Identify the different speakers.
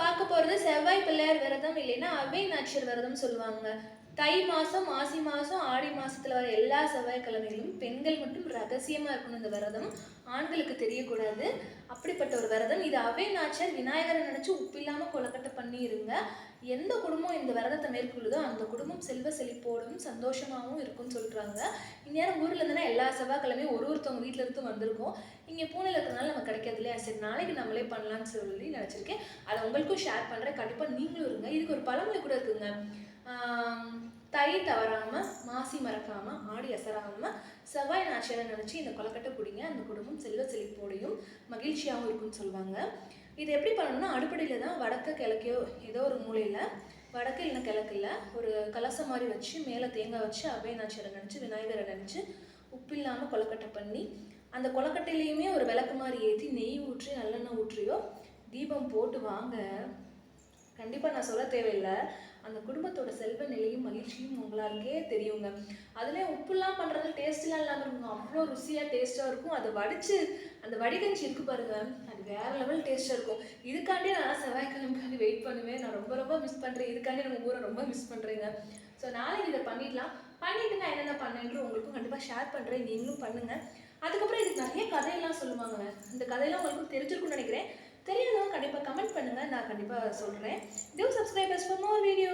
Speaker 1: பார்க்க போகிறது செவ்வாய் பிள்ளையார் விரதம் இல்லைன்னா அவை நாச்சியர் விரதம் சொல்லுவாங்க. தை மாதம் மாசி மாதம் ஆடி மாதத்தில் வர எல்லா செவ்வாய்க்கிழமைகளும் பெண்கள் மட்டும் ரகசியமாக இருக்கணும் இந்த விரதம். ஆண்களுக்கு தெரியக்கூடாது. அப்படிப்பட்ட ஒரு விரதம். இது அவை நாச்சர் விநாயகரை நினச்சி உப்பில்லாமல் கொலக்கட்டை பண்ணி இருங்க எந்த குடும்பம் இந்த விரதத்தை மேற்கொள்ளுதோ அந்த குடும்பம் செல்வ செழிப்போடும் சந்தோஷமாகவும் இருக்கும்னு சொல்கிறாங்க இந்நேரம் ஊரில் எல்லா செவ்வாய்க்கிழமையும் ஒரு ஒருத்தவங்க வீட்டில் இருந்து வந்திருக்கோம். இங்கே பூனையில் இருக்கிறனால நம்ம கிடைக்காது இல்லையா? சரி நாளைக்கு நம்மளே பண்ணலான்னு சொல்லி நினச்சிருக்கேன். அதை உங்களுக்கும் ஷேர் பண்ணுறேன் கண்டிப்பாக நீங்களும் இருங்க. இதுக்கு ஒரு பழமொழி கூட இருக்குங்க. தை தவறாமல் மாசி மறக்காமல் ஆடி அசராமல் செவ்வாய் நாச்சியாரை நினச்சி இந்த கொலக்கட்டை பிடிங்க. அந்த குடும்பம் செல்வ செழிப்போடையும் மகிழ்ச்சியாகவும் இருக்கும்னு சொல்லுவாங்க. இது எப்படி பண்ணணும்னா அடுப்படியில் தான் வடக்க கிழக்கையோ ஏதோ ஒரு மூலையில் வடக்கு இல்லைன்னா கிழக்கில் ஒரு கலசம் மாதிரி வச்சு மேலே தேங்காய் வச்சு அபய நாச்சியாரை நினச்சி விநாயகரை நினச்சி உப்பு இல்லாமல் கொலக்கட்டை பண்ணி அந்த கொலக்கட்டையிலையுமே ஒரு விளக்கு மாதிரி ஏற்றி நெய் ஊற்றி நல்லெண்ணெய் ஊற்றியோ தீபம் போட்டு வாங்க. கண்டிப்பாக நான் சொல்ல தேவையில்லை. அந்த குடும்பத்தோட செல்வ நிலையும் மகிழ்ச்சியும் உங்களுக்கே தெரியுங்க. அதுலேயும் உப்புலாம் பண்ணுறது டேஸ்ட்லாம் இல்லாமல் இருக்கும் அவ்வளோ ருசியாக டேஸ்ட்டாக இருக்கும். அதை வடித்து அந்த வடிகஞ்சி இருக்கு பாருங்க. அது வேற லெவல் டேஸ்ட்டாக இருக்கும். இதுக்காண்டி நான் செவ்வாய்க்கிழமைக்காண்டி வெயிட் பண்ணுவேன். நான் ரொம்ப ரொம்ப மிஸ் பண்ணுறேன் இதுக்காண்டி நம்ம ஊரை ரொம்ப மிஸ் பண்ணுறேங்க ஸோ நாளைக்கு இதை பண்ணிடலாம். பண்ணிட்டு நான் என்னென்ன பண்ணேன்னு உங்களுக்கும் கண்டிப்பாக ஷேர் பண்ணுறேன் நீங்களும் பண்ணுங்க. அதுக்கப்புறம் இதுக்கு நிறைய கதையெல்லாம் சொல்லுவாங்க இந்த கதையெல்லாம் உங்களுக்கு தெரிஞ்சிருக்கும்னு நினைக்கிறேன். தெரியாதவங்க கண்டிப்பாக கமெண்ட் பண்ணுங்கள் நான் கண்டிப்பாக சொல்கிறேன் do subscribers for more video